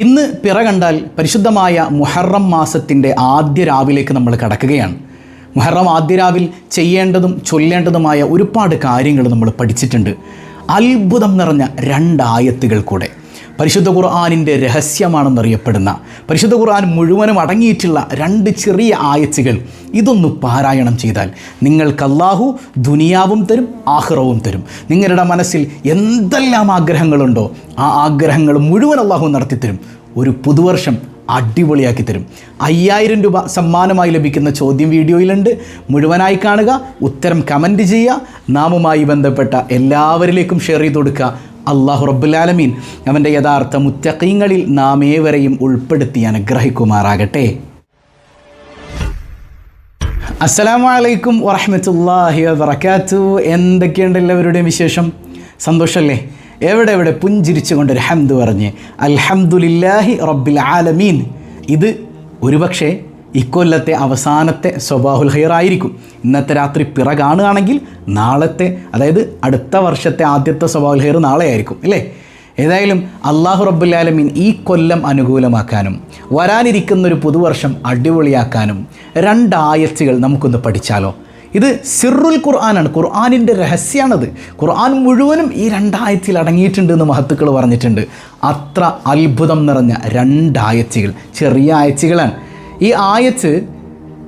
ഇന്ന് പിറ കണ്ടാൽ പരിശുദ്ധമായ മുഹറം മാസത്തിന്റെ ആദ്യ രാവിലേക്ക് നമ്മൾ കടക്കുകയാണ്. മുഹറം ആദ്യ രാവിൽ ചെയ്യേണ്ടതും ചൊല്ലേണ്ടതുമായ ഒരുപാട് കാര്യങ്ങൾ നമ്മൾ പഠിച്ചിട്ടുണ്ട്. അത്ഭുതം നിറഞ്ഞ രണ്ടായത്തുകൾ കൂടെ. പരിശുദ്ധ ഖുർആാനിന്റെ രഹസ്യമാണെന്നറിയപ്പെടുന്ന പരിശുദ്ധ ഖുർആൻ മുഴുവനും അടങ്ങിയിട്ടുള്ള രണ്ട് ചെറിയ ആയച്ചുകൾ ഇതൊന്ന് പാരായണം ചെയ്താൽ നിങ്ങൾക്ക് അല്ലാഹു ദുനിയാവും തരും ആഹ്റവും തരും. നിങ്ങളുടെ മനസ്സിൽ എന്തെല്ലാം ആഗ്രഹങ്ങളുണ്ടോ ആ ആഗ്രഹങ്ങൾ മുഴുവൻ അള്ളാഹു നടത്തിത്തരും. ഒരു പുതുവർഷം അടിപൊളിയാക്കി തരും. അയ്യായിരം രൂപ സമ്മാനമായി ലഭിക്കുന്ന ചോദ്യം വീഡിയോയിലുണ്ട്. മുഴുവനായി കാണുക ഉത്തരം കമന്റ് ചെയ്യുക. നാമുമായി ബന്ധപ്പെട്ട എല്ലാവരിലേക്കും ഷെയർ ചെയ്ത് കൊടുക്കുക. അള്ളാഹു റബ്ബുലാലമീൻ അവന്റെ യഥാർത്ഥ മുത്തക്കീങ്ങളിൽ നാം ഏവരെയും ഉൾപ്പെടുത്തി അനുഗ്രഹിക്കുമാറാകട്ടെ. അസ്സലാമു അലൈക്കും വറഹമത്തല്ലാഹി വബർക്കാത്തു എന്തൊക്കെയുണ്ട് എല്ലാവരുടെയും വിശേഷം? സന്തോഷമല്ലേ എവിടെ എവിടെ പുഞ്ചിരിച്ചുകൊണ്ട് ഒരു ഹംദ് പറഞ്ഞ് അൽഹംദുലില്ലാഹി റബ്ബിൽ ആലമീൻ. ഇത് ഒരുപക്ഷെ ഇക്കൊല്ലത്തെ അവസാനത്തെ സ്വബാഹുൽ ഹൈർ ആയിരിക്കും. ഇന്നത്തെ രാത്രി പിറ കാണുകയാണെങ്കിൽ നാളത്തെ അതായത് അടുത്ത വർഷത്തെ ആദ്യത്തെ സ്വബാഹുൽ ഹൈർ നാളെ ആയിരിക്കും അല്ലേ? ഏതായാലും അള്ളാഹു റബ്ബുല്ലാലമീൻ ഈ കൊല്ലം അനുകൂലമാക്കാനും വരാനിരിക്കുന്ന ഒരു പുതുവർഷം അടിപൊളിയാക്കാനും രണ്ടായത്തുകൾ നമുക്കൊന്ന് പഠിച്ചാലോ? ഇത് സിറുൽ ഖുർആനാണ് ഖുർആാനിന്റെ രഹസ്യമാണത് ഖുർആൻ മുഴുവനും ഈ രണ്ടായത്തിൽ അടങ്ങിയിട്ടുണ്ട് എന്ന് മഹത്തുക്കൾ പറഞ്ഞിട്ടുണ്ട്. അത്ര അത്ഭുതം നിറഞ്ഞ രണ്ടായത്തുകൾ ചെറിയ ആയത്തുകളാണ്. ഈ ആയത്ത്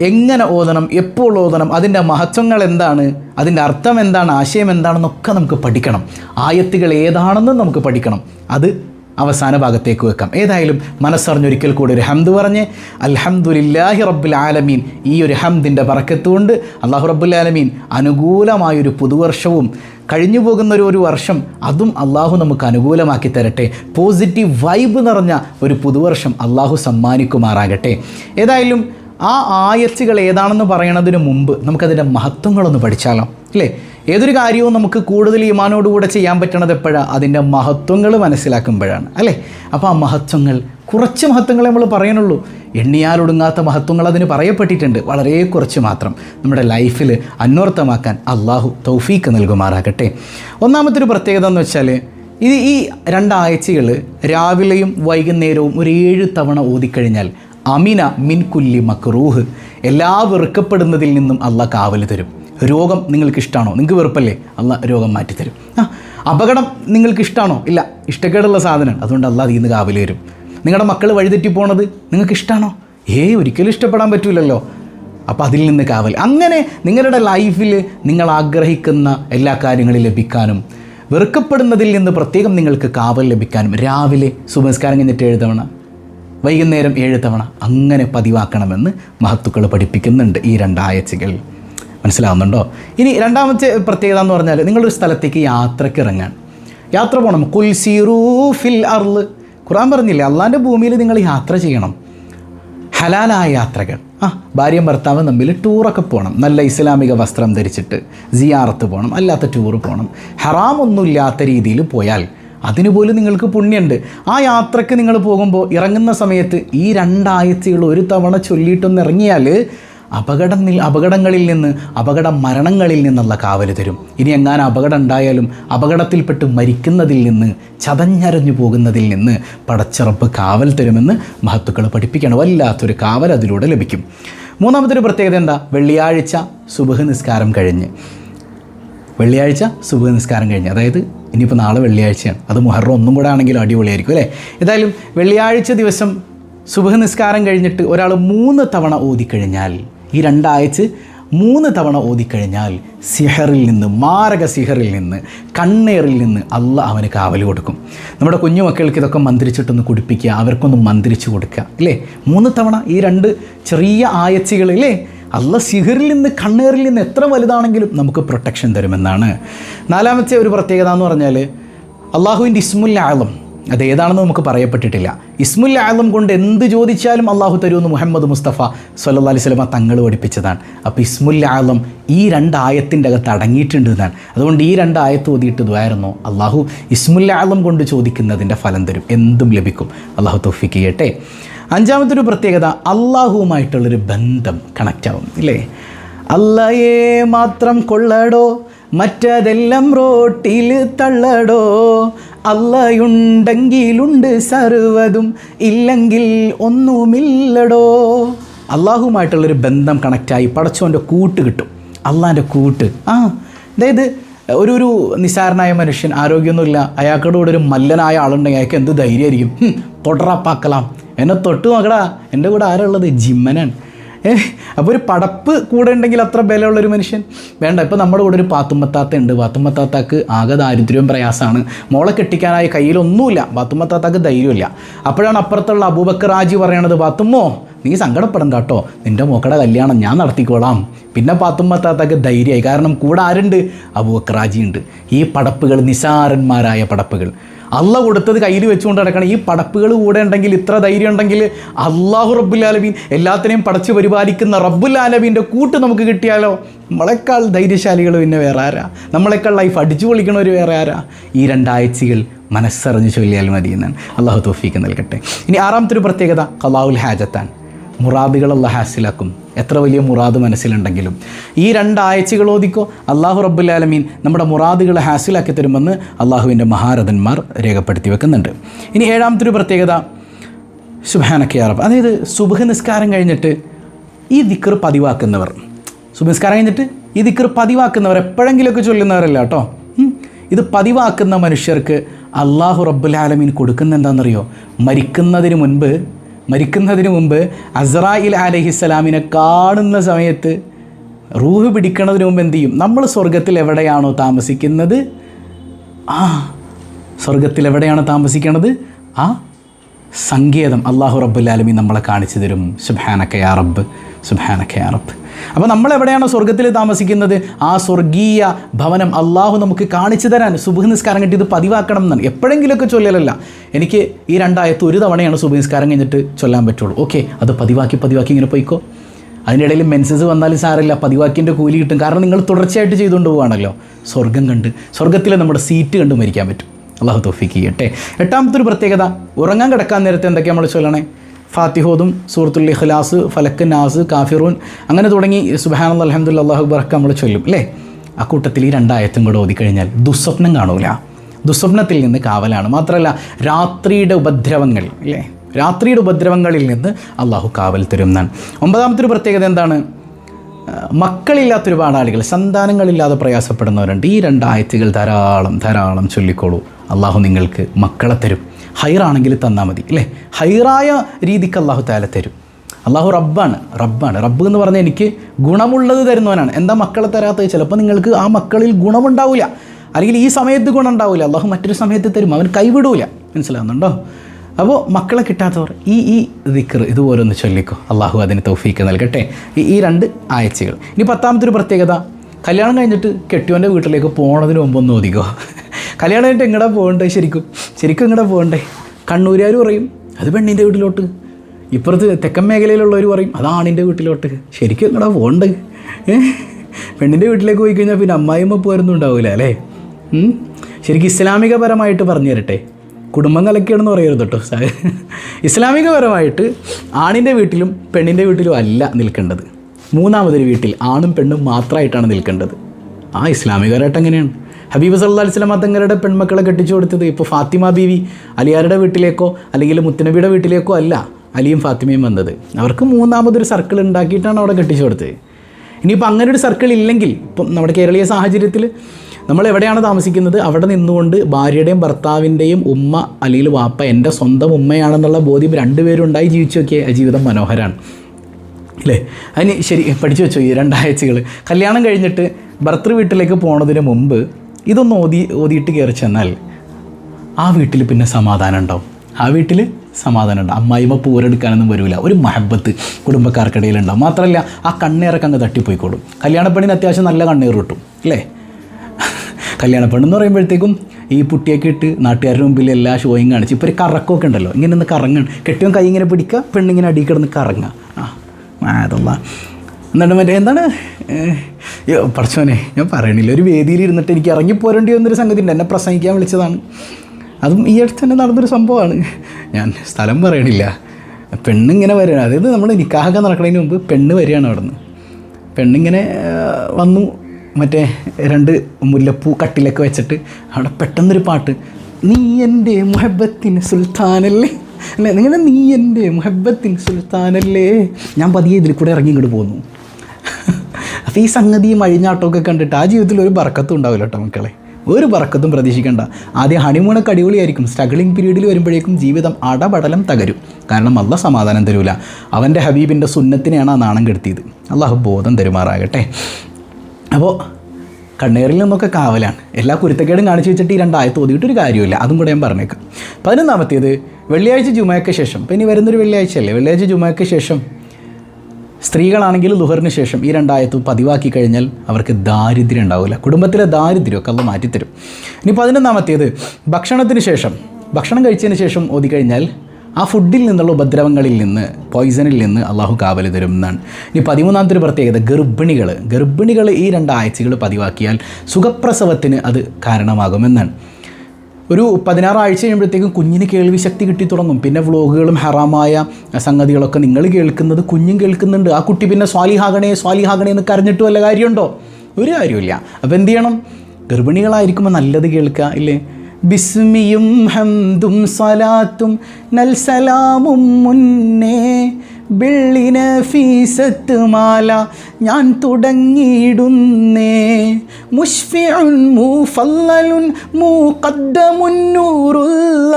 എങ്ങനെ ഓതണം എപ്പോൾ ഓതണം അതിന്റെ മഹത്വങ്ങൾ എന്താണ് അതിന്റെ അർത്ഥം എന്താണ് ആശയം എന്താണെന്നൊക്കെ നമുക്ക് പഠിക്കണം. ആയത്തുകൾ ഏതാണെന്നും നമുക്ക് പഠിക്കണം. അത് അവസാന ഭാഗത്തേക്ക് വെക്കാം. ഏതായാലും മനസ്സറിഞ്ഞൊരിക്കൽ കൂടി ഒരു ഹംദ് പറഞ്ഞ് അൽഹംദുലില്ലാഹി റബ്ബുൽ ആലമീൻ. ഈ ഒരു ഹംദിന്റെ പറക്കത്തുകൊണ്ട് അള്ളാഹു റബ്ബുൽ ആലമീൻ അനുകൂലമായൊരു പുതുവർഷവും കഴിഞ്ഞു പോകുന്ന ഒരു വർഷം അതും അള്ളാഹു നമുക്ക് അനുകൂലമാക്കി തരട്ടെ. പോസിറ്റീവ് വൈബ് നിറഞ്ഞ ഒരു പുതുവർഷം അള്ളാഹു സമ്മാനിക്കുമാറാകട്ടെ. ഏതായാലും ആ ആയത്തുകൾ ഏതാണെന്ന് പറയണതിന് മുമ്പ് നമുക്കതിന്റെ മഹത്വങ്ങളൊന്ന് പഠിച്ചാലോ? അല്ലേ? ഏതൊരു കാര്യവും നമുക്ക് കൂടുതൽ ഈമാനോടുകൂടെ ചെയ്യാൻ പറ്റണത് എപ്പോഴാണ് അതിന്റെ മഹത്വങ്ങൾ മനസ്സിലാക്കുമ്പോഴാണ് അല്ലേ? അപ്പോൾ ആ മഹത്വങ്ങൾ കുറച്ച് മഹത്വങ്ങളെ നമ്മൾ പറയണുള്ളൂ. എണ്ണിയാലൊടുങ്ങാത്ത മഹത്വങ്ങൾ അതിന് പറയപ്പെട്ടിട്ടുണ്ട്. വളരെ കുറച്ച് മാത്രം. നമ്മുടെ ലൈഫിൽ അന്വർത്ഥമാക്കാൻ അള്ളാഹു തൗഫീക്ക് നൽകുമാറാകട്ടെ. ഒന്നാമത്തെ ഒരു പ്രത്യേകത എന്ന് വെച്ചാൽ ഇത് ഈ രണ്ടാഴ്ചകൾ രാവിലെയും വൈകുന്നേരവും ഒരു ഏഴ് തവണ ഓതിക്കഴിഞ്ഞാൽ അമിന മിൻകുല്ലി മക്റൂഹ് എല്ലാ വെറുക്കപ്പെടുന്നതിൽ നിന്നും അള്ളാഹ് കാവൽ തരും. രോഗം നിങ്ങൾക്ക് ഇഷ്ടമാണോ നിങ്ങൾക്ക് വെറുപ്പല്ലേ? അല്ല രോഗം മാറ്റിത്തരും. ആ അപകടം നിങ്ങൾക്ക് ഇഷ്ടമാണോ ഇല്ല ഇഷ്ടക്കേടുള്ള സാധനമാണ്. അതുകൊണ്ട് അല്ല അതിൽ നിന്ന് കാവൽ വരും. നിങ്ങളുടെ മക്കൾ വഴിതെറ്റി പോണത് നിങ്ങൾക്ക് ഇഷ്ടമാണോ ഏയ് ഒരിക്കലും ഇഷ്ടപ്പെടാൻ പറ്റില്ലല്ലോ അപ്പോൾ അതിൽ നിന്ന് കാവൽ അങ്ങനെ നിങ്ങളുടെ ലൈഫിൽ നിങ്ങൾ ആഗ്രഹിക്കുന്ന എല്ലാ കാര്യങ്ങളും ലഭിക്കാനും വെറുക്കപ്പെടുന്നതിൽ നിന്ന് പ്രത്യേകം നിങ്ങൾക്ക് കാവൽ ലഭിക്കാനും രാവിലെ സുമസ്കാരം കഴിഞ്ഞിട്ട് ഏഴ് തവണ വൈകുന്നേരം ഏഴ് തവണ അങ്ങനെ പതിവാക്കണമെന്ന് മഹത്തുക്കൾ പഠിപ്പിക്കുന്നുണ്ട് ഈ രണ്ടാഴ്ചകൾ മനസ്സിലാവുന്നുണ്ടോ? ഇനി രണ്ടാമത്തെ പ്രത്യേകത എന്ന് പറഞ്ഞാൽ നിങ്ങളൊരു സ്ഥലത്തേക്ക് യാത്രയ്ക്ക് ഇറങ്ങാൻ. യാത്ര പോകണം കുൽസീറൂ ഫിൽ അർൾ. ഖുറാൻ പറഞ്ഞില്ലേ അള്ളാന്റെ ഭൂമിയിൽ നിങ്ങൾ യാത്ര ചെയ്യണം. ഹലാലായ യാത്രകൾ. ആ ഭാര്യയും ഭർത്താവും തമ്മിൽ ടൂറൊക്കെ പോകണം നല്ല ഇസ്ലാമിക വസ്ത്രം ധരിച്ചിട്ട് സിയാറത്ത് പോകണം അല്ലാത്ത ടൂർ പോകണം ഹറാമൊന്നുമില്ലാത്ത രീതിയിൽ പോയാൽ അതിനു പോലും നിങ്ങൾക്ക് പുണ്യമുണ്ട് ആ യാത്രയ്ക്ക് നിങ്ങൾ പോകുമ്പോൾ ഇറങ്ങുന്ന സമയത്ത് ഈ രണ്ടാഴ്ചകൾ ഒരു തവണ ചൊല്ലിയിട്ടൊന്ന് ഇറങ്ങിയാൽ അപകട അപകടങ്ങളിൽ നിന്ന് അപകട മരണങ്ങളിൽ നിന്നുള്ള കാവൽ തരും. ഇനി എങ്ങാനും അപകടം ഉണ്ടായാലും അപകടത്തിൽപ്പെട്ട് മരിക്കുന്നതിൽ നിന്ന് ചതഞ്ഞരഞ്ഞു പോകുന്നതിൽ നിന്ന് പടച്ചിറപ്പ് കാവൽ തരുമെന്ന് മഹത്തുക്കൾ പഠിപ്പിക്കണം. വല്ലാത്തൊരു കാവൽ അതിലൂടെ ലഭിക്കും. മൂന്നാമത്തെ ഒരു പ്രത്യേകത എന്താ? വെള്ളിയാഴ്ച സുബഹ് നിസ്കാരം കഴിഞ്ഞ്. വെള്ളിയാഴ്ച സുബഹ നിസ്കാരം കഴിഞ്ഞ്. അതായത് ഇനിയിപ്പോൾ നാളെ വെള്ളിയാഴ്ചയാണ്. അത് മുഹറം ഒന്നും കൂടെ ആണെങ്കിലും അടിപൊളിയായിരിക്കും അല്ലേ? ഏതായാലും വെള്ളിയാഴ്ച ദിവസം സുബഹ നിസ്കാരം കഴിഞ്ഞിട്ട് ഒരാൾ മൂന്ന് തവണ ഓതിക്കഴിഞ്ഞാൽ ഈ രണ്ടാഴ്ച മൂന്ന് തവണ ഓതിക്കഴിഞ്ഞാൽ സിഹറിൽ നിന്ന് മാരക സിഹറിൽ നിന്ന് കണ്ണേറിൽ നിന്ന് അല്ല അവന് കാവൽ കൊടുക്കും. നമ്മുടെ കുഞ്ഞു മക്കൾക്ക് ഇതൊക്കെ മന്ത്രിച്ചിട്ടൊന്ന് കുടിപ്പിക്കുക അവർക്കൊന്ന് മന്ത്രിച്ച് കൊടുക്കുക അല്ലേ മൂന്ന് തവണ ഈ രണ്ട് ചെറിയ ആയച്ചികളില്ലേ അല്ലേ സിഹറിൽ നിന്ന് കണ്ണേറിൽ നിന്ന് എത്ര വലുതാണെങ്കിലും നമുക്ക് പ്രൊട്ടക്ഷൻ തരുമെന്നാണ്. നാലാമത്തെ ഒരു പ്രത്യേകത എന്ന് പറഞ്ഞാൽ അള്ളാഹുവിന്റെ ഇസ്മുൽ അത് ഏതാണെന്ന് നമുക്ക് പറയപ്പെട്ടിട്ടില്ല. ഇസ്മുൽ ആലം കൊണ്ട് എന്ത് ചോദിച്ചാലും അള്ളാഹു തരുമെന്ന് മുഹമ്മദ് മുസ്തഫ സല്ലാ അലൈഹി സ്വലമ തങ്ങൾ പഠിപ്പിച്ചതാണ്. അപ്പോൾ ഇസ്മുൽ ആലം ഈ രണ്ട് ആയത്തിന്റെ അകത്ത് അടങ്ങിയിട്ടുണ്ട് എന്നാണ്. അതുകൊണ്ട് ഈ രണ്ട് ആയത്ത് ഓതിയിട്ട് ഇതുവായിരുന്നു അള്ളാഹു ഇസ്മുൽ ആലം കൊണ്ട് ചോദിക്കുന്നതിന്റെ ഫലം തരും. എന്തും ലഭിക്കും. അള്ളാഹു തൊഫിക്ക് ചെയ്യട്ടെ. അഞ്ചാമത്തെ ഒരു പ്രത്യേകത അള്ളാഹുവുമായിട്ടുള്ളൊരു ബന്ധം കണക്റ്റ് ആവും ഇല്ലേ? അല്ലയെ മാത്രം കൊള്ളടോ മറ്റതെല്ലാം റോട്ടിൽ തള്ളടോ അല്ലയുണ്ടെങ്കിലുണ്ട് സർവതും. ഇല്ലെങ്കിൽ ഒന്നുമില്ലടോ. അള്ളാഹുമായിട്ടുള്ളൊരു ബന്ധം കണക്റ്റായി പടച്ചോന്റെ കൂട്ട് കിട്ടും. അള്ളാന്റെ കൂട്ട്. ആ അതായത് ഒരു ഒരു നിസാരനായ മനുഷ്യൻ ആരോഗ്യമൊന്നുമില്ല. അയാൾക്കോട് കൂടെ ഒരു മല്ലനായ ആളുണ്ടെങ്കിൽ അയാൾക്ക് എന്ത് ധൈര്യമായിരിക്കും? തുടറപ്പാക്കലാം എന്നെ തൊട്ട് നോക്കടാ എന്റെ കൂടെ ആരാ ഉള്ളത് ജിമ്മനാണ്. അപ്പോൾ ഒരു പടപ്പ് കൂടെ ഉണ്ടെങ്കിൽ അത്ര ബലമുള്ളൊരു മനുഷ്യൻ? വേണ്ട ഇപ്പോൾ നമ്മുടെ കൂടെ ഒരു പാത്തുമ്മത്താത്ത ഉണ്ട്. പാത്തുമ്മത്താത്താക്ക് ആകെ ദാരിദ്ര്യവും പ്രയാസമാണ്. മോളെ കെട്ടിക്കാനായി കയ്യിലൊന്നുമില്ല. പാത്തുമ്മത്താത്താക്ക് ധൈര്യമില്ല. അപ്പോഴാണ് അപ്പുറത്തുള്ള അബൂബക്കർ ആജി പറയണത് പാത്തുമ്മോ നീ സങ്കടപ്പെടണ്ട കേട്ടോ. നിന്റെ മോക്കടെ കല്യാണം ഞാൻ നടത്തിക്കോളാം. പിന്നെ പാത്തുമ്മത്താത്താക്ക് ധൈര്യമായി. കാരണം കൂടെ ആരുണ്ട്? അബൂബക്കർ ആജി ഉണ്ട്. ഈ പടപ്പുകൾ നിസാരന്മാരായ പടപ്പുകൾ. അള്ള കൊടുത്തത് കയ്യിൽ വെച്ചുകൊണ്ട് നടക്കണം. ഈ പടപ്പുകൾ കൂടെ ഉണ്ടെങ്കിൽ ഇത്ര ധൈര്യം ഉണ്ടെങ്കിൽ അള്ളാഹു റബ്ബുല്ലാലബീൻ എല്ലാത്തിനെയും പടച്ച് പരിപാലിക്കുന്ന റബ്ബുല്ലാലബീന്റെ കൂട്ട് നമുക്ക് കിട്ടിയാലോ? നമ്മളെക്കാൾ ധൈര്യശാലികൾ പിന്നെ വേറെ ആരാ? നമ്മളെക്കാൾ ലൈഫ് അടിച്ചു പൊളിക്കണവർ വേറെ ആരാ? ഈ രണ്ടാഴ്ചകൾ മനസ്സറിഞ്ഞ് ചൊല്ലിയാൽ മതി എന്നാണ് അള്ളാഹു തോഫീക്ക് നൽകട്ടെ. ഇനി ആറാമത്തെ ഒരു പ്രത്യേകത കലാവുൽ ഹാജത്താൻ. മുറാദുകൾ അള്ളാഹ് ഹാസിലാക്കും. എത്ര വലിയ മുറാദ് മനസ്സിലുണ്ടെങ്കിലും. ഈ രണ്ടാഴ്ചകൾ ഓദിക്കോ അള്ളാഹു റബ്ബുലാലമീൻ നമ്മുടെ മുറാദുകൾ ഹാസിലാക്കി തരുമെന്ന് അള്ളാഹുവിന്റെ മഹാരഥന്മാർ രേഖപ്പെടുത്തി വെക്കുന്നുണ്ട്. ഇനി ഏഴാമത്തെ ഒരു പ്രത്യേകത സുബാനക്കിയാറബ് അതായത് സുബഹ നിസ്കാരം കഴിഞ്ഞിട്ട് ഈ ദിക്കർ പതിവാക്കുന്നവർ. സുബനിസ്കാരം കഴിഞ്ഞിട്ട് ഈ ദിക്കർ പതിവാക്കുന്നവർ എപ്പോഴെങ്കിലുമൊക്കെ ചൊല്ലുന്നവരല്ല കേട്ടോ. ഇത് പതിവാക്കുന്ന മനുഷ്യർക്ക് അള്ളാഹു റബ്ബുലാലമീൻ കൊടുക്കുന്ന എന്താണെന്നറിയോ? മരിക്കുന്നതിന് മുൻപ് മരിക്കുന്നതിന് മുമ്പ് അസ്രായിൽ അലഹിസ്സലാമിനെ കാണുന്ന സമയത്ത് റൂഹ് പിടിക്കുന്നതിന് മുമ്പ് എന്ത് ചെയ്യും? നമ്മൾ സ്വർഗത്തിൽ എവിടെയാണോ താമസിക്കുന്നത്? ആ സ്വർഗത്തിൽ എവിടെയാണോ താമസിക്കുന്നത് ആ സങ്കേതം അള്ളാഹു റബ്ബുല്ലാലമി നമ്മളെ കാണിച്ചു തരും. സുബാനക്ക യാ റബ്ബ്. സുബാനക്ക യാ അപ്പോൾ നമ്മൾ എവിടെയാണ് സ്വർഗത്തിൽ താമസിക്കുന്നത്? ആ സ്വർഗീയ ഭവനം അള്ളാഹു നമുക്ക് കാണിച്ചു തരാൻ സുബഹ് നിസ്കാരം കഴിഞ്ഞിട്ട് ഇത് പതിവാക്കണം എന്നാണ്. എപ്പോഴെങ്കിലുമൊക്കെ ചൊല്ലലല്ല എനിക്ക് ഈ രണ്ടായത്ത് ഒരു തവണയാണ് സുബഹ് നിസ്കാരം കഴിഞ്ഞിട്ട് ചൊല്ലാൻ പറ്റുള്ളൂ. ഓക്കെ അത് പതിവാക്കി പതിവാക്കി ഇങ്ങനെ പോയിക്കോ. അതിനിടയിൽ മെൻസസ് വന്നാലും സാരമില്ല. പതിവാക്കിന്റെ കൂലി കിട്ടും. കാരണം നിങ്ങൾ തുടർച്ചയായിട്ട് ചെയ്തുകൊണ്ട് പോവുകയാണല്ലോ. സ്വർഗം കണ്ട് സ്വർഗത്തിലെ നമ്മുടെ സീറ്റ് കണ്ട് മരിക്കാൻ പറ്റും. അള്ളാഹു തോഫിക്ക് ചെയ്യട്ടെ. എട്ടാമത്തെ ഒരു പ്രത്യേകത ഉറങ്ങാൻ കിടക്കാൻ നേരത്തെ എന്തൊക്കെയാണ് നമ്മൾ ചൊല്ലണേ? ഫാത്തിഹോദും സൂറത്തുൽ ഇഖ്ലാസ് ഫലക്ക് നാസ് കാഫിറൂൻ അങ്ങനെ തുടങ്ങി. സുബാന അലഹമുല്ല അള്ളാഹു ബർക്ക് നമ്മൾ ചൊല്ലും അല്ലേ? ആ കൂട്ടത്തിൽ ഈ രണ്ടായത്തും കൂടെ ഓതിക്കഴിഞ്ഞാൽ ദുസ്വപ്നം കാണൂല. ദുസ്വപ്നത്തിൽ നിന്ന് കാവലാണ്. മാത്രമല്ല രാത്രിയുടെ ഉപദ്രവങ്ങൾ അല്ലേ? രാത്രിയുടെ ഉപദ്രവങ്ങളിൽ നിന്ന് അള്ളാഹു കാവൽ തരും എന്നാണ്. ഒമ്പതാമത്തെ ഒരു പ്രത്യേകത എന്താണ്? മക്കളില്ലാത്ത ഒരുപാട് ആളുകൾ സന്താനങ്ങളില്ലാതെ പ്രയാസപ്പെടുന്നവരുണ്ട്. ഈ രണ്ടായത്തുകൾ ധാരാളം ധാരാളം ചൊല്ലിക്കോളൂ. അള്ളാഹു നിങ്ങൾക്ക് മക്കളെ തരും. ഹൈറാണെങ്കിൽ തന്നാൽ മതി അല്ലേ? ഹൈറായ രീതിക്ക് അള്ളാഹു താല തരും. അള്ളാഹു റബ്ബാണ് റബ്ബാണ്. റബ്ബ് എന്ന് പറഞ്ഞാൽ എനിക്ക് ഗുണമുള്ളത് തരുന്നവനാണ്. എന്താ മക്കളെ തരാത്തത്? ചിലപ്പോൾ നിങ്ങൾക്ക് ആ മക്കളിൽ ഗുണമുണ്ടാവില്ല അല്ലെങ്കിൽ ഈ സമയത്ത് ഗുണം ഉണ്ടാവില്ല അള്ളാഹു മറ്റൊരു സമയത്ത് തരും അവൻ കൈവിടൂല. മനസ്സിലാവുന്നുണ്ടോ? അപ്പോൾ മക്കളെ കിട്ടാത്തവർ ഈ ഈ ദിക്കർ ഇതുപോലൊന്ന് ചൊല്ലിക്കോ. അള്ളാഹു അതിന് തൗഫീക്ക് നൽകട്ടെ. ഈ ഈ രണ്ട് ആഴ്ചകൾ ഇനി പത്താമത്തെ ഒരു പ്രത്യേകത. കല്യാണം കഴിഞ്ഞിട്ട് കെട്ടിയോന്റെ വീട്ടിലേക്ക് പോണതിന് മുമ്പ് ഒന്ന് ഓതിക്കോ. കല്യാണം കഴിഞ്ഞിട്ട് എങ്ങടാ പോകണ്ടേ ശരിക്കും? ശരിക്കും എങ്ങടാ പോകണ്ടേ? കണ്ണൂരുകാർ പറയും അത് പെണ്ണിന്റെ വീട്ടിലോട്ട്. ഇപ്പുറത്ത് തെക്കൻ മേഖലയിലുള്ളവർ പറയും അത് ആണിന്റെ വീട്ടിലോട്ട്. ശരിക്കും എങ്ങടാ പോകണ്ടേ? പെണ്ണിന്റെ വീട്ടിലേക്ക് പോയി കഴിഞ്ഞാൽ പിന്നെ അമ്മായിമ്മ പോരൊന്നും ഉണ്ടാവില്ല അല്ലേ? ശരിക്കും ഇസ്ലാമികപരമായിട്ട് പറഞ്ഞു തരട്ടെ. കുടുംബം കലക്കിയാണെന്ന് പറയരുത് കേട്ടോ ഇസ്ലാമികപരമായിട്ട് ആണിന്റെ വീട്ടിലും പെണ്ണിന്റെ വീട്ടിലും അല്ല നിൽക്കേണ്ടത്. മൂന്നാമതൊരു വീട്ടിൽ ആണും പെണ്ണും മാത്രമായിട്ടാണ് നിൽക്കേണ്ടത്. ആ ഇസ്ലാമികപരമായിട്ട് എങ്ങനെയാണ്? ഹബീബ് സല്ലാ അലിസ്ലാം തങ്ങളുടെ പെൺമക്കളെ കെട്ടിച്ചു കൊടുത്തത് ഇപ്പോൾ ഫാത്തിമ ബീവി അലിയാരുടെ വീട്ടിലേക്കോ അല്ലെങ്കിൽ മുത്തനബിയുടെ വീട്ടിലേക്കോ അല്ല അലിയും ഫാത്തിമയും വന്നത്. അവർക്ക് മൂന്നാമതൊരു സർക്കിൾ ഉണ്ടാക്കിയിട്ടാണ് അവിടെ കെട്ടിച്ചു കൊടുത്തത്. ഇനിയിപ്പോൾ അങ്ങനെ ഒരു സർക്കിൾ ഇല്ലെങ്കിൽ ഇപ്പം നമ്മുടെ കേരളീയ സാഹചര്യത്തിൽ നമ്മൾ എവിടെയാണ് താമസിക്കുന്നത്? അവിടെ നിന്നുകൊണ്ട് ഭാര്യയുടെയും ഭർത്താവിന്റെയും ഉമ്മ അല്ലെങ്കിൽ വാപ്പ എന്റെ സ്വന്തം ഉമ്മയാണെന്നുള്ള ബോധ്യം രണ്ടുപേരും ഉണ്ടായി ജീവിച്ചു നോക്കിയ ജീവിതം മനോഹരമാണ് അല്ലേ? അതിന് ശരി പഠിച്ചു വെച്ചോ ഈ രണ്ടാഴ്ചകൾ കല്യാണം കഴിഞ്ഞിട്ട് ഭർത്തൃ വീട്ടിലേക്ക് പോണതിന് മുമ്പ് ഇതൊന്ന് ഓതി ഓതിയിട്ട് കയറി ചെന്നാൽ ആ വീട്ടിൽ പിന്നെ സമാധാനം ഉണ്ടാവും. ആ വീട്ടിൽ സമാധാനം ഉണ്ടാവും. അമ്മായിമ്മ പൂരെടുക്കാനൊന്നും വരില്ല ഒരു മഹബത്ത് കുടുംബക്കാർക്കിടയിൽ ഉണ്ടാവും മാത്രമല്ല ആ കണ്ണേറൊക്കെ അങ്ങ് തട്ടിപ്പോയിക്കോളും. കല്യാണപ്പെണ്ണിന് അത്യാവശ്യം നല്ല കണ്ണീർ കിട്ടും അല്ലേ? കല്യാണപ്പെണ്ണെന്ന് പറയുമ്പോഴത്തേക്കും ഈ പുട്ടിയൊക്കെ ഇട്ട് നാട്ടുകാരുടെ മുമ്പിൽ എല്ലാ ഷോയും കാണിച്ച് ഇപ്പോൾ ഒരു കറക്കമൊക്കെ ഉണ്ടല്ലോ. ഇങ്ങനെ ഒന്ന് കറങ്ങണം കെട്ടിയും കൈ ഇങ്ങനെ പിടിക്കുക പെണ്ണിങ്ങനെ അടിയിൽ കിടന്ന് കറങ്ങുക. ആ അതല്ല എന്നിട്ട് മറ്റേ എന്താണ്? പഠിച്ചോനെ ഞാൻ പറയണില്ല. ഒരു വേദിയിൽ ഇരുന്നിട്ട് എനിക്ക് ഇറങ്ങിപ്പോരേണ്ടി വന്നൊരു സംഗതി ഉണ്ട് എന്നെ പ്രസംഗിക്കാൻ വിളിച്ചതാണ്. അതും ഈ അടുത്ത് തന്നെ നടന്നൊരു സംഭവമാണ്. ഞാൻ സ്ഥലം പറയണില്ല. പെണ്ണിങ്ങനെ വരികയാണ് അതായത് നമ്മൾ നിക്കാഹൊക്കെ നടക്കുന്നതിന് മുമ്പ് പെണ്ണ് വരികയാണ് അവിടെ നിന്ന് പെണ്ണിങ്ങനെ വന്നു. മറ്റേ രണ്ട് മുല്ലപ്പൂ കട്ടിലൊക്കെ വെച്ചിട്ട് അവിടെ പെട്ടെന്നൊരു പാട്ട്. നീ എന്റെ മുഹബത്തിന് സുൽത്താനല്ലേ? അല്ലേ നിങ്ങളുടെ നീ എന്റെ മുഹബത്തിൻ സുൽത്താനല്ലേ? ഞാൻ പതിയെ ഇതിൽ കൂടെ ഇറങ്ങി ഇങ്ങോട്ട് പോന്നു. അപ്പോൾ ഈ സംഗതിയും അഴിഞ്ഞാട്ടമൊക്കെ കണ്ടിട്ട് ആ ജീവിതത്തിൽ ഒരു ബർക്കത്തും ഉണ്ടാവില്ല കേട്ടോ മക്കളെ. ഒരു ബർക്കത്തും പ്രതീക്ഷിക്കേണ്ട. ആദ്യം ഹണിമൂണൊക്കെ അടിപൊളിയായിരിക്കും. സ്ട്രഗിളിംഗ് പീരീഡിൽ വരുമ്പോഴേക്കും ജീവിതം അടപടലം തകരും. കാരണം അല്ല സമാധാനം തരൂല. അവന്റെ ഹബീബിന്റെ സുന്നത്തിനെയാണ് ആ നാണം കെടുത്തിയത്. അള്ളാഹു ബോധം തരുമാറാകട്ടെ. അപ്പോൾ കണ്ണേറിൽ നിന്നൊക്കെ കാവലാണ്. എല്ലാ കുരുത്തക്കേടും കാണിച്ചു വെച്ചിട്ട് ഈ രണ്ടായത്ത് ഓതിയിട്ടൊരു കാര്യമില്ല അതും കൂടെ ഞാൻ പറഞ്ഞേക്കാം. പതിനൊന്നാമത്തേത് വെള്ളിയാഴ്ച ജുമയ്ക്ക് ശേഷം. ഇനി വരുന്നൊരു വെള്ളിയാഴ്ച അല്ലേ വെള്ളിയാഴ്ച ജുമയ്ക്ക് ശേഷം സ്ത്രീകളാണെങ്കിൽ ലുഹറിന് ശേഷം ഈ രണ്ടായത്ത് പതിവാക്കി കഴിഞ്ഞാൽ അവർക്ക് ദാരിദ്ര്യം ഉണ്ടാവില്ല. കുടുംബത്തിലെ ദാരിദ്ര്യമൊക്കെ അത് മാറ്റിത്തരും. ഇനി പതിനൊന്നാമത്തേത് ഭക്ഷണത്തിന് ശേഷം. ഭക്ഷണം കഴിച്ചതിന് ശേഷം ഓതി കഴിഞ്ഞാൽ ആ ഫുഡിൽ നിന്നുള്ള ഉപദ്രവങ്ങളിൽ നിന്ന് പോയിസണിൽ നിന്ന് അള്ളാഹു കാവൽ തരും എന്നാണ്. ഇനി പതിമൂന്നാമത്തെ ഒരു പ്രത്യേകത ഗർഭിണികൾ. ഗർഭിണികൾ ഈ രണ്ടാഴ്ചകൾ പതിവാക്കിയാൽ സുഖപ്രസവത്തിന് അത് കാരണമാകുമെന്നാണ്. ഒരു പതിനാറാഴ്ച കഴിയുമ്പോഴത്തേക്കും കുഞ്ഞിന് കേൾവി ശക്തി കിട്ടി തുടങ്ങും. പിന്നെ വ്ളോഗുകളും ഹറാമായ സംഗതികളൊക്കെ നിങ്ങൾ കേൾക്കുന്നത് കുഞ്ഞും കേൾക്കുന്നുണ്ട്. ആ കുട്ടി പിന്നെ സ്വാലിഹാകണേ സ്വാലിഹാകണേ എന്ന് കരഞ്ഞിട്ട് വല്ല കാര്യമുണ്ടോ? ഒരു കാര്യമില്ല അപ്പോൾ എന്ത് ചെയ്യണം? ഗർഭിണികളായിരിക്കുമ്പോൾ നല്ലത് കേൾക്കുക ഇല്ലേ? ബിസ്മിയും ഹംദും സലാത്തും നൽസലാമും മുന്നേ ബിള്ളിന് ഫീസത്ത് മാല ഞാൻ തുടങ്ങിയിടുന്നേ. മുഷ്ഫിഉൻ മുഫല്ലലുൻ മുഖദ്ദമുൻ നൂറുള്ള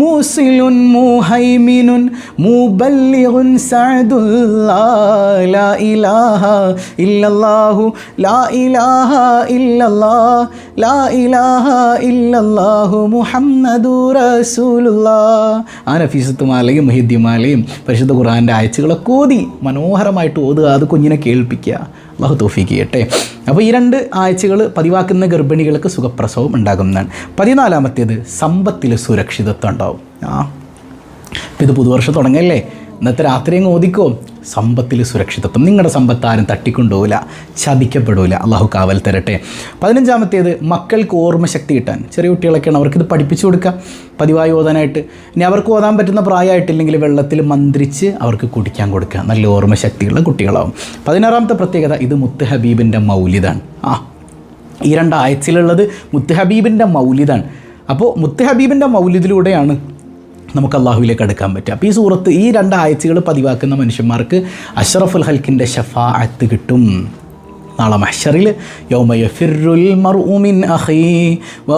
മൂസിലുൻ മുഹൈമിനുൻ മുബല്ലിഗുൻ സഅദുല്ലാ ലാ ഇലാഹ ഇല്ലല്ലാഹു ലാ ഇലാഹ ഇല്ലല്ലാ ലാ ഇലാഹ ഇല്ലല്ലാഹു മുഹമ്മദു റസൂലുള്ളാഹ്. ആ നഫീസത്തുമാലയും മഹിദ്യമാലയും പരിശുദ്ധ ഖുർആന്റെ ആഴ്ചകളൊക്കെ ഓതി മനോഹരമായിട്ട് ഓതുക അത് കുഞ്ഞിനെ കേൾപ്പിക്കുക. അള്ളാഹു തോഫിക്ക് ചെയ്യട്ടെ അപ്പോൾ ഈ രണ്ട് ആഴ്ചകൾ പതിവാക്കുന്ന ഗർഭിണികൾക്ക് സുഖപ്രസവം ഉണ്ടാകുന്നതാണ്. പതിനാലാമത്തേത് സമ്പത്തിൽ സുരക്ഷിതത്വം ഉണ്ടാവും. ആ ഇത് പുതുവർഷം തുടങ്ങല്ലേ? ഇന്നത്തെ രാത്രി അങ്ങ് ഓദിക്കോ സമ്പത്തിൽ സുരക്ഷിതത്വം. നിങ്ങളുടെ സമ്പത്ത് ആരും തട്ടിക്കൊണ്ടുപോകില്ല ചതിക്കപ്പെടില്ല അള്ളാഹു കാവൽ തരട്ടെ. പതിനഞ്ചാമത്തേത് മക്കൾക്ക് ഓർമ്മശക്തി കിട്ടാൻ. ചെറിയ കുട്ടികളൊക്കെയാണ് അവർക്കിത് പഠിപ്പിച്ചു കൊടുക്കുക. പതിവായി ഓതാനായിട്ട്. ഇനി അവർക്ക് ഓതാൻ പറ്റുന്ന പ്രായമായിട്ടില്ലെങ്കിൽ വെള്ളത്തിൽ മന്ത്രിച്ച് അവർക്ക് കുടിക്കാൻ കൊടുക്കുക. നല്ല ഓർമ്മശക്തിയുള്ള കുട്ടികളാവും. പതിനാറാമത്തെ പ്രത്യേകത ഇത് മുത്ത് ഹബീബിന്റെ മൗലിതാണ് ആ ഈ രണ്ട് ആഴ്ചയിലുള്ളത് മുത്ത് ഹബീബിന്റെ മൗലിതാണ് അപ്പോൾ മുത്ത് ഹബീബിന്റെ നമുക്ക് അള്ളാഹുവിലേക്ക് അടുക്കാൻ പറ്റും. അപ്പോൾ ഈ സൂറത്ത് ഈ രണ്ട് ആഴ്ചകൾ പതിവാക്കുന്ന മനുഷ്യന്മാർക്ക് അഷ്റഫുൽ ഹൽക്കിന്റെ ഷഫാഅത്ത് കിട്ടും. നാളെ മഹ്ഷറിൽ യൗമ വ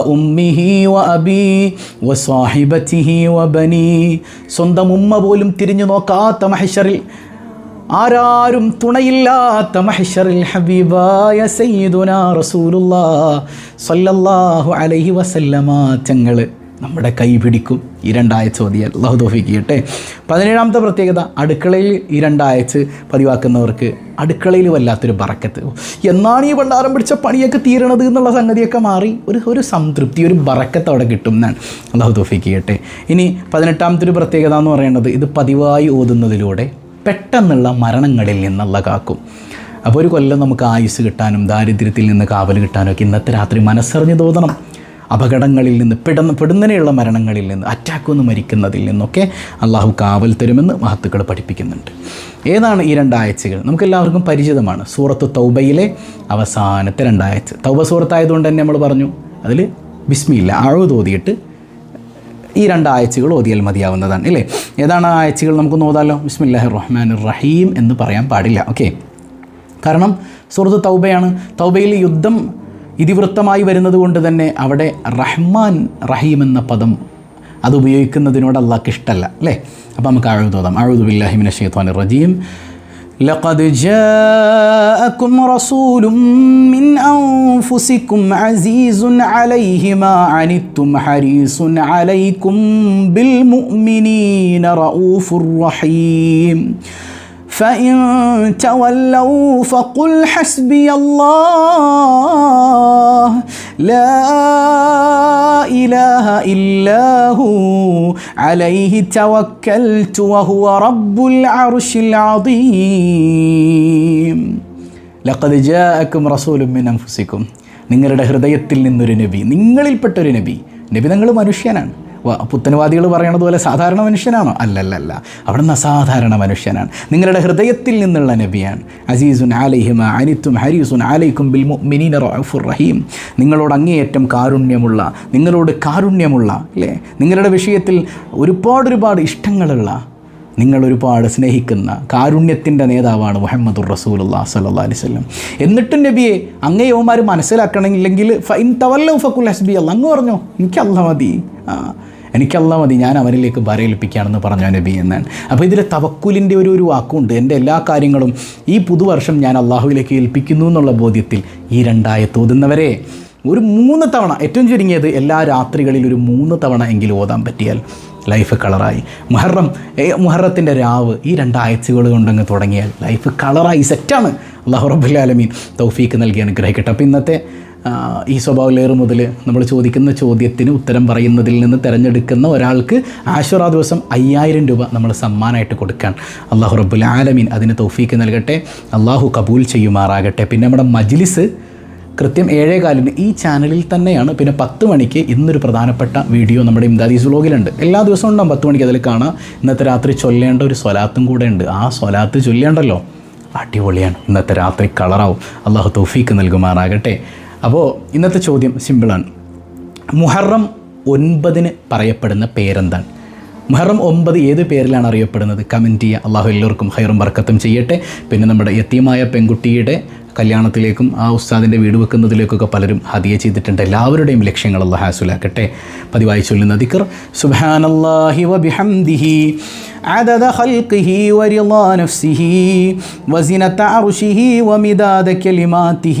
വ വ സാഹിബത്തിഹി വ സ്വന്തം ഉമ്മ പോലും തിരിഞ്ഞു നോക്കാത്ത മഹഷറിൽ ആരാരും തുണയില്ലാത്ത മഹഷറിൽ ഹബീബായ സയ്യിദുന റസൂലുല്ലാ സല്ലല്ലാഹു അലൈഹി വസല്ലമ തങ്ങൾ നമ്മുടെ കൈ പിടിക്കും. ഈ രണ്ടാഴ്ച ഓതിയാൽ അള്ളാഹു തോഫിക്ക് ചെയ്യട്ടെ. പതിനേഴാമത്തെ പ്രത്യേകത അടുക്കളയിൽ ഈ പതിവാക്കുന്നവർക്ക് അടുക്കളയിൽ വല്ലാത്തൊരു ബറക്കത്ത്. എന്നാണ് ഈ ഭണ്ഡാരം പിടിച്ച പണിയൊക്കെ തീരണത് എന്നുള്ള സംഗതിയൊക്കെ മാറി ഒരു ഒരു സംതൃപ്തി ഒരു ബറക്കത്ത് അവിടെ കിട്ടും എന്നാണ് അള്ളാഹു തോഫിക്ക് ചെയ്യട്ടെ. ഇനി പതിനെട്ടാമത്തെ ഒരു പ്രത്യേകത എന്ന് പറയുന്നത് ഇത് പതിവായി ഓതുന്നതിലൂടെ പെട്ടെന്നുള്ള മരണങ്ങളിൽ നിന്നുള്ള കാക്കും. അപ്പോൾ ഒരു കൊല്ലം നമുക്ക് ആയുസ് കിട്ടാനും ദാരിദ്ര്യത്തിൽ നിന്ന് കാവൽ കിട്ടാനും ഒക്കെ ഇന്നത്തെ രാത്രി മനസ്സറിഞ്ഞ് തോന്നണം അപകടങ്ങളിൽ നിന്ന് പെടുന്ന പെടുന്നതിനെയുള്ള മരണങ്ങളിൽ നിന്ന് അറ്റാക്ക് വന്ന് മരിക്കുന്നതിൽ നിന്നൊക്കെ അള്ളാഹു കാവൽ തരുമെന്ന് മഹത്തുക്കൾ പഠിപ്പിക്കുന്നുണ്ട്. ഏതാണ് ഈ രണ്ടാഴ്ചകൾ? നമുക്കെല്ലാവർക്കും പരിചിതമാണ്. സൂറത്ത് തൗബയിലെ അവസാനത്തെ രണ്ടാഴ്ച. തൗബ സൂറത്തായതുകൊണ്ട് തന്നെ നമ്മൾ പറഞ്ഞു അതിൽ ബിസ്മിയില്ല ആഴു തോതിയിട്ട് ഈ രണ്ടാഴ്ചകൾ ഓതിയാൽ മതിയാവുന്നതാണ് അല്ലേ ഏതാണ് ആ ആഴ്ചകൾ നമുക്ക് നോതാലോ? ബിസ്മില്ലാഹി റഹ്മാൻ റഹീം എന്ന് പറയാൻ പാടില്ല. ഓക്കെ. കാരണം സുഹൃത്ത് തൗബയാണ്. തൗബയിൽ യുദ്ധം ഇതിവൃത്തമായി വരുന്നത് കൊണ്ട് തന്നെ അവിടെ റഹ്മാൻ റഹീം എന്ന പദം അത് ഉപയോഗിക്കുന്നതിനോട് അള്ളാഹ്ക്ക് ഇഷ്ടമല്ല അല്ലേ അപ്പോൾ നമുക്ക് അഴുതു തോന്നാം അഴുതു ബില്ലാഹിമിന ഷെയ്ത്താൻ റജീം لقد جاءكم رسول من أنفسكم عزيز عليه ما عنتم حريص عليكم بالمؤمنين رؤوف رحيم فإن تولوا فقل حسبي الله لا إله إلا هو عليه توكلت وهو رب العرش العظيم لقد جاءكم رسول من أنفسكم നിങ്ങളുടെ ഹൃദയത്തിൽ നിന്നൊരു നബി നിങ്ങളിൽപ്പെട്ടൊരു നബി നബി നിങ്ങൾ മനുഷ്യനാണ് വ- പുത്തനവാദികൾ പറയണത് പോലെ സാധാരണ മനുഷ്യനാണോ? അല്ലല്ലല്ല. അവിടുന്ന് അസാധാരണ മനുഷ്യനാണ്. നിങ്ങളുടെ ഹൃദയത്തിൽ നിന്നുള്ള നബിയാണ്. അസീസുൻ ആലൈഹിമ അനിത്തും ഹരീസുൻ ആലൈക്കും ബിൽ മുഅ്മിനീന റഫുർ റഹീം. നിങ്ങളോട് അങ്ങേയറ്റം കാരുണ്യമുള്ള നിങ്ങളോട് കാരുണ്യമുള്ള അല്ലേ? നിങ്ങളുടെ വിഷയത്തിൽ ഒരുപാട് ഒരുപാട് ഇഷ്ടങ്ങളുള്ള നിങ്ങൾ ഒരുപാട് സ്നേഹിക്കുന്ന കാരുണ്യത്തിന്റെ നേതാവാണ് മുഹമ്മദുർ റസൂലുല്ലാ സല്ലാ അലൈഹി സ്വലം എന്നിട്ടും നബിയെ അങ്ങേ യോമാർ മനസ്സിലാക്കണമെങ്കിൽ ഫൈൻ തവല്ല ഫക്കുൽ ഹസ്ബി അല്ല അങ്ങ് പറഞ്ഞോ എനിക്കല്ല മതി. ആ. എനിക്കല്ല മതി ഞാൻ അവനിലേക്ക് ബരയേൽപ്പിക്കുകയാണെന്ന് പറഞ്ഞു നബി എന്നാണ്. അപ്പോൾ ഇതിൽ തവക്കുലിന്റെ ഒരു ഒരു വാക്കുണ്ട് എന്റെ എല്ലാ കാര്യങ്ങളും ഈ പുതുവർഷം ഞാൻ അള്ളാഹുവിലേക്ക് ഏൽപ്പിക്കുന്നു എന്നുള്ള ബോധ്യത്തിൽ ഈ രണ്ടായത്ത് ഓതുന്നവരെ ഒരു മൂന്ന് തവണ ഏറ്റവും ചുരുങ്ങിയത് എല്ലാ രാത്രികളിൽ ഒരു മൂന്ന് തവണ എങ്കിലും ഓതാൻ പറ്റിയാൽ ലൈഫ് കളറായി. മുഹറം മുഹറത്തിന്റെ രാവ് ഈ രണ്ടാഴ്ചകൾ കൊണ്ടങ്ങ് തുടങ്ങിയാൽ ലൈഫ് കളറായി സെറ്റാണ്. അള്ളാഹു റബ്ബുല്ലാലമീൻ തൗഫീക്ക് നൽകി അനുഗ്രഹിക്കട്ടെ. അപ്പോൾ ഇന്നത്തെ ഈ സ്വഭാവലേറ് മുതൽ നമ്മൾ ചോദിക്കുന്ന ചോദ്യത്തിന് ഉത്തരം പറയുന്നതിൽ നിന്ന് തിരഞ്ഞെടുക്കുന്ന ഒരാൾക്ക് ആശുറ ദിവസം അയ്യായിരം രൂപ നമ്മൾ സമ്മാനമായിട്ട് കൊടുക്കാൻ അള്ളാഹു റബ്ബുൽ ആലമീൻ അതിന് തൗഫീക്ക് നൽകട്ടെ. അള്ളാഹു കബൂൽ ചെയ്യുമാറാകട്ടെ. പിന്നെ നമ്മുടെ മജ്ലിസ് കൃത്യം ഏഴേ കാലിന് ഈ ചാനലിൽ തന്നെയാണ്. പിന്നെ പത്ത് മണിക്ക് ഇന്നൊരു പ്രധാനപ്പെട്ട വീഡിയോ നമ്മുടെ ഇംദാദീസ് വ്ലോഗിലുണ്ട് എല്ലാ ദിവസവും ഉണ്ടാവും പത്ത് മണിക്ക് അതിൽ കാണാം. ഇന്നത്തെ രാത്രി ചൊല്ലേണ്ട ഒരു സ്വലാത്തും കൂടെ ഉണ്ട്. ആ സ്വലാത്ത് ചൊല്ലേണ്ടല്ലോ? അടിപൊളിയാണ്. ഇന്നത്തെ രാത്രി കളറാവും. അള്ളാഹു തൗഫീക്ക് നൽകുമാറാകട്ടെ. അപ്പോൾ ഇന്നത്തെ ചോദ്യം സിമ്പിളാണ് മുഹറം ഒൻപതിന് പറയപ്പെടുന്ന പേരെന്താണ് മുഹറം ഒമ്പത് ഏത് പേരിലാണ് അറിയപ്പെടുന്നത് കമൻറ്റ് ചെയ്യുക അള്ളാഹു എല്ലാവർക്കും ഹൈറും ബർക്കത്തും ചെയ്യട്ടെ പിന്നെ നമ്മുടെ യത്തീമായ പെൺകുട്ടിയുടെ കല്യാണത്തിലേക്കും ആ ഉസ്താദിൻ്റെ വീട് വെക്കുന്നതിലേക്കൊക്കെ പലരും ഹദിയ ചെയ്തിട്ടുണ്ട് എല്ലാവരുടെയും ലക്ഷ്യങ്ങൾ അള്ളാഹ് ഹാസുലാക്കട്ടെ പതിവായി ചൊല്ലുന്ന ദിക്കർ സുബാനല്ലാഹി വബിഹംദിഹി عدد خلقه ورضا نفسه وزنة عرشه ومداد كلماته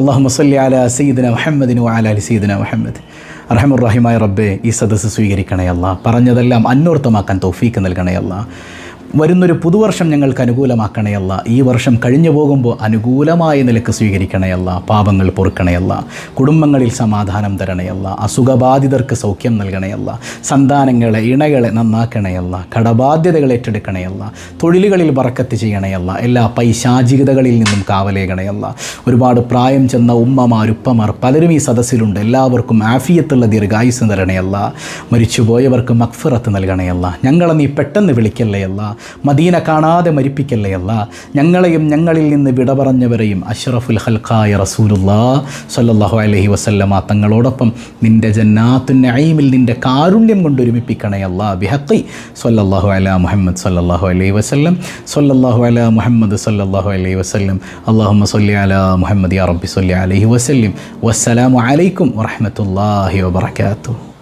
അള്ളാഹു മുസല്ലി അല സീദന മുഹമ്മദിന് അല അലി സീദന മുഹമ്മദ്. അറഹമുറഹിമായ റബ്ബെ ഈ സദസ്സ് സ്വീകരിക്കണേ അല്ല പറഞ്ഞതെല്ലാം അന്വർത്ഥമാക്കാൻ തോഫീക്ക് നൽകണേ അല്ല വരുന്നൊരു പുതുവർഷം ഞങ്ങൾക്ക് അനുകൂലമാക്കണയല്ല ഈ വർഷം കഴിഞ്ഞു പോകുമ്പോൾ അനുകൂലമായ നിലയ്ക്ക് സ്വീകരിക്കണയല്ല പാപങ്ങൾ പൊറുക്കണയല്ല കുടുംബങ്ങളിൽ സമാധാനം തരണയല്ല അസുഖബാധിതർക്ക് സൗഖ്യം നൽകണയല്ല സന്താനങ്ങളെ ഇണകളെ നന്നാക്കണയല്ല കടബാധ്യതകൾ ഏറ്റെടുക്കണയല്ല തൊഴിലുകളിൽ വറക്കത്ത് ചെയ്യണയല്ല എല്ലാ പൈശാചികതകളിൽ നിന്നും കാവലേകണയല്ല ഒരുപാട് പ്രായം ചെന്ന ഉമ്മമാർ ഉപ്പമാർ പലരും ഈ സദസ്സിലുണ്ട്. എല്ലാവർക്കും ആഫിയത്തുള്ള ദീർഘായുസ് തരണയല്ല മരിച്ചുപോയവർക്ക് മക്ഫിറത്ത് നൽകണയല്ല ഞങ്ങളെ നീ പെട്ടെന്ന് വിളിക്കല്ലയല്ല മദീന കാണാതെ മരിപ്പിക്കല്ലേ അല്ല? ഞങ്ങളെയും ഞങ്ങളിൽ നിന്ന് വിട പറഞ്ഞവരെയും അഷ്റഫുൽ ഹൽഖായ റസൂലുല്ലാ സല്ലല്ലാഹു അലൈഹി വസല്ലമ തങ്ങളോടൊപ്പം നിന്റെ ജന്നാത്തു നഈമിൽ നിന്റെ കാരുണ്യം കൊണ്ട് ഒരുമിപ്പിക്കണയല്ല ബിഹഖി സല്ലല്ലാഹു അലാ മുഹമ്മദ് സല്ലല്ലാഹു അലൈഹി വസല്ലം. സല്ലല്ലാഹു അല മുഹമ്മദ് സല്ലല്ലാഹു അലൈഹി വസല്ലം. അല്ലാഹുമ്മ സല്ലി അല മുഹമ്മദ് യാ റബ്ബി സല്ലി അലൈഹി വസല്ലം. വസ്സലാമു അലൈക്കും വറഹ്മത്തുള്ളാഹി വബറകാതുഹു.